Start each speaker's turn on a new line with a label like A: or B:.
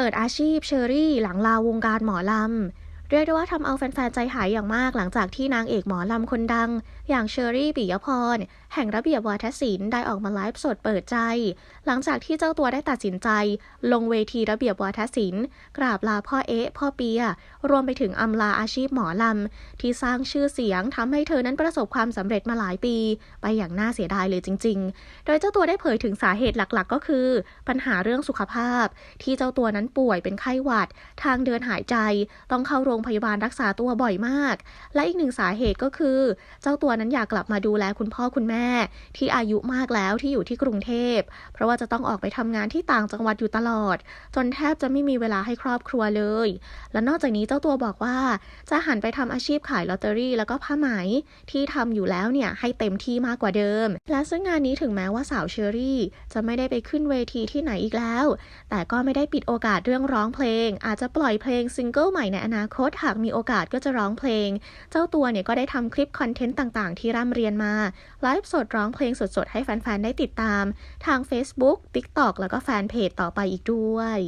A: เปิดอาชีพเชอรี่หลังลาวงการหมอลำ เรียกได้ว่าทำเอาแฟนๆ ใจหายอย่างมากหลังจากที่นางเอกหมอลำคนดัง อย่างเชอรี่ปิยพร แห่งระเบียบวาทศิลป์ได้ออกมาไลฟ์สดเปิดใจ หลังจากที่เจ้าตัวได้ตัดสินใจ ลงเวทีระเบียบวาทศิลป์กราบลาพ่อเอ๊ะพ่อเปีย รวมไปถึงอำลาอาชีพหมอลำ ที่สร้างชื่อเสียงทำให้เธอนั้นประสบความสำเร็จมาหลายปี ไปอย่างน่าเสียดายเลยจริง ๆ โดยเจ้าตัวได้เผยถึงสาเหตุหลักๆ ก็คือ ปัญหาเรื่องสุขภาพ ที่เจ้าตัวนั้นป่วยเป็นไข้หวัด ทางเดินหายใจต้องเข้าโรงงพยาบาลรักษาตัวบ่อยมาก และอีกหนึ่งสาเหตุก็คือ เจ้าตัวนั้นอยากกลับมาดูแลคุณพ่อคุณแม่ ที่อายุมากแล้วที่อยู่ที่กรุงเทพ เพราะว่าจะต้องออกไปทำงานที่ต่างจังหวัดอยู่ตลอด จนแทบจะไม่มีเวลาให้ครอบครัวเลย และนอกจากนี้เจ้าตัวบอกว่า จะหันไปทำอาชีพขายลอตเตอรี่ แล้วก็ผ้าไหมที่ทำอยู่แล้วเนี่ยให้เต็มที่มากกว่าเดิม และซึ่งงานนี้ถึงแม้ว่าสาวเชอรี่ จะไม่ได้ไปขึ้นเวทีที่ไหนอีกแล้ว แต่ก็ไม่ได้ปิดโอกาสเรื่องร้องเพลง อาจจะปล่อยเพลงซิงเกิลใหม่ในอนาคตหากมีโอกาสก็จะร้องเพลง เจ้าตัวเนี่ยก็ได้ทำคลิปคอนเทนต์ต่างๆ ที่ร่ำเรียนมาไลฟ์สดร้องเพลงสดๆ ให้แฟนๆ ได้ติดตาม ทาง Facebook TikTok แล้วก็แฟนเพจต่อไปอีกด้วย